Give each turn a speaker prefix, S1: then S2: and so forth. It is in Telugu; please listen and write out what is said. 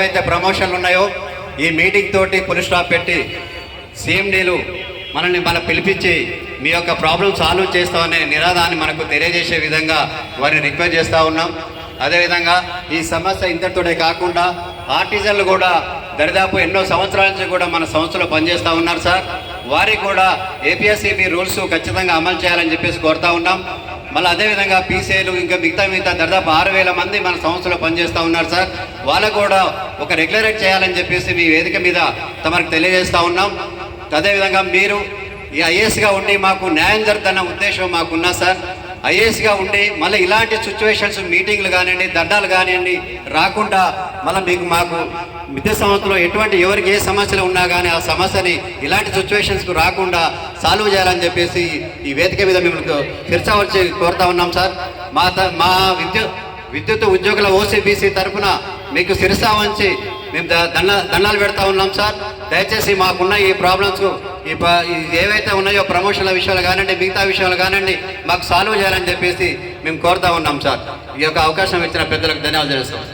S1: ఏవైతే ప్రమోషన్లు ఉన్నాయో ఈ మీటింగ్ తోటి పులి స్టాప్ పెట్టి సీఎండీలు మనల్ని మన పిలిపించి మీ యొక్క ప్రాబ్లం సాల్వ్ చేస్తామనే నినాదాన్ని మనకు తెలియజేసే విధంగా వారిని రిక్వెస్ట్ చేస్తూ ఉన్నాం. అదేవిధంగా ఈ సమస్య ఇంతటితోనే కాకుండా ఆర్టిజన్లు కూడా దరిదాపు ఎన్నో సంవత్సరాల నుంచి కూడా మన సంస్థలో పనిచేస్తూ ఉన్నారు సార్. వారికి కూడా ఏపీఎస్సీబీ రూల్స్ ఖచ్చితంగా అమలు చేయాలని చెప్పేసి కోరుతా ఉన్నాం. మళ్ళీ అదేవిధంగా పీసీఐలు ఇంకా మిగతా మిగతా దాదాపు ఆరు వేల మంది మన సంస్థలో పనిచేస్తూ ఉన్నారు సార్. వాళ్ళకు కూడా ఒక రెగ్యులరేట్ చేయాలని చెప్పేసి మీ వేదిక మీద తమకు తెలియజేస్తూ ఉన్నాం. అదేవిధంగా మీరు ఈ ఐఏఎస్గా ఉండి మాకు న్యాయం జరుగుతున్న ఉద్దేశం మాకున్నా సార్. ఐఏఎస్గా ఉండి మళ్ళీ ఇలాంటి సిచ్యువేషన్స్ మీటింగ్లు కానివ్వండి దండాలు కానివ్వండి రాకుండా మళ్ళీ మీకు మాకు విద్యా సంస్థలో ఎటువంటి ఎవరికి ఏ సమస్యలు ఉన్నా కానీ ఆ సమస్యని ఇలాంటి సిచ్యువేషన్స్కు రాకుండా సాల్వ్ చేయాలని చెప్పేసి ఈ వేదిక మీద మిమ్మల్ని తెరచవచ్చి వచ్చి కోరుతా ఉన్నాం సార్. మా మా విద్యుత్ విద్యుత్ ఉద్యోగుల ఓసీబీసీ తరఫున మీకు శిరసా వంచి మేము ద- దండ దండాలు పెడతా ఉన్నాం సార్. దయచేసి మాకున్న ఈ ప్రాబ్లమ్స్ ఈ ఈ ఏవైతే ఉన్నాయో ప్రమోషన్ల విషయాలు కానివ్వండి మిగతా విషయాలు కానివ్వండి మాకు సాల్వ్ చేయాలని చెప్పేసి మేము కోరుతా ఉన్నాం సార్. ఈ యొక్క అవకాశం ఇచ్చిన పెద్దలకు ధన్యవాదాలు చేస్తాం